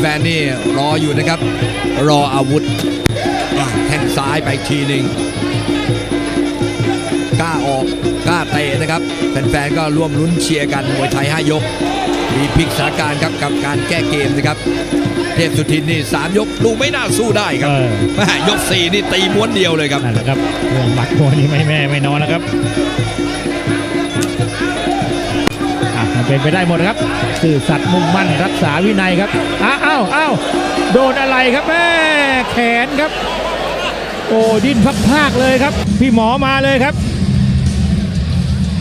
แฟนๆนี่รออยู่นะครับ รออาวุธอะแข้งซ้ายไปอีกทีหนึ่งกล้าออกกล้าเตะนะครับ แฟนๆก็ร่วมลุ้นเชียร์กันมวยไทย 5 ยก มีพลิกสถานการณ์ครับกับการแก้เกมนะครับ เทพสุทินนี่สามยกดูไม่น่าสู้ได้ครับเออแม่ยกสี่นี่ตีม้วนเดียวเลยครับนั่นแหละครับเรื่องหมัดมวยนี่ไม่แม่ไม่นอนแล้วครับอะมัน เป็นไปได้หมดนะครับสื่อสัตย์มุ่งมั่นรักษาวินัยครับอ้าวอ้าวอ้าวโดนอะไรครับแม่แขนครับ โอ้ดิ้นพักพากๆเลยครับ พี่หมอมาเลยครับ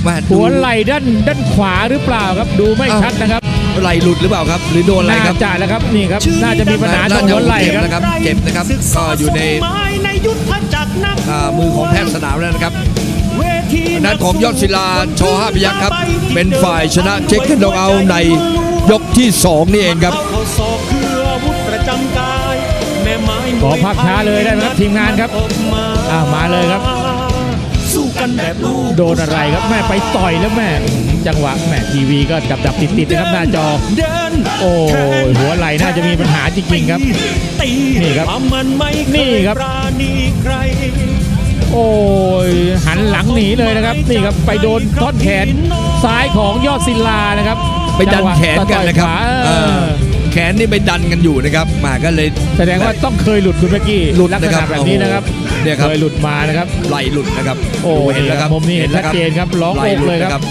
แม่ดูหัวไหล่ด้านด้านขวาหรือเปล่าครับ ดูไม่ชัดนะครับไหลหลุดหรือเปล่าครับ หรือโดนอะไรน่าครับจะแล้วครับนี่ครับน่าจะมีปัญหาตรงหัวไหล่เจ็บครับนะครับเจ็บนะครับก็อยู่ในในยุทธจักรนักอ่ามือของแพทย์สนามแล้วนะครับ เวทีทางด้านของยอดศิลาชอห้าพยักษ์ครับ เป็นฝ่ายชนะเช็คกันดองเอาในยกที่ 2 นี่เองครับขอพักช้าเลยได้ไหมครับทีมงานครับออกมาอ้าวมาเลยครับสู้กันแบบลูกโดนอะไรครับแม่ไปต่อยแล้วแม่จังหวะแม่ทีวีก็ดับดับติดติดนะครับหน้าจอ โอ้ยหัวไหล่น่าจะมีปัญหาจริงๆครับ นี่ครับนี่ครับ โอ้ยหันหลังหนีเลยนะครับนี่ครับไปโดนท่อนแขนซ้ายของยอดศิลานะครับไปดันแขนกันนะครับจังหวะเอต่อยขวาอแขนนี่ไปดันกันอยู่นะครับมาก็เลย แสดงว่าต้องเคยหลุดคุณเมื่อกี้หลุดลักษนะครัณะบแบบนี้นะครับโอ้โหเนี่ยครับเคยหลุดมานะครับไหลหลุดนะครับโอ้เห็นแล้วครับมุมนี้เห็นแล้วชัดเจนครับร้องไหลโอกหลุดเลยนะครับ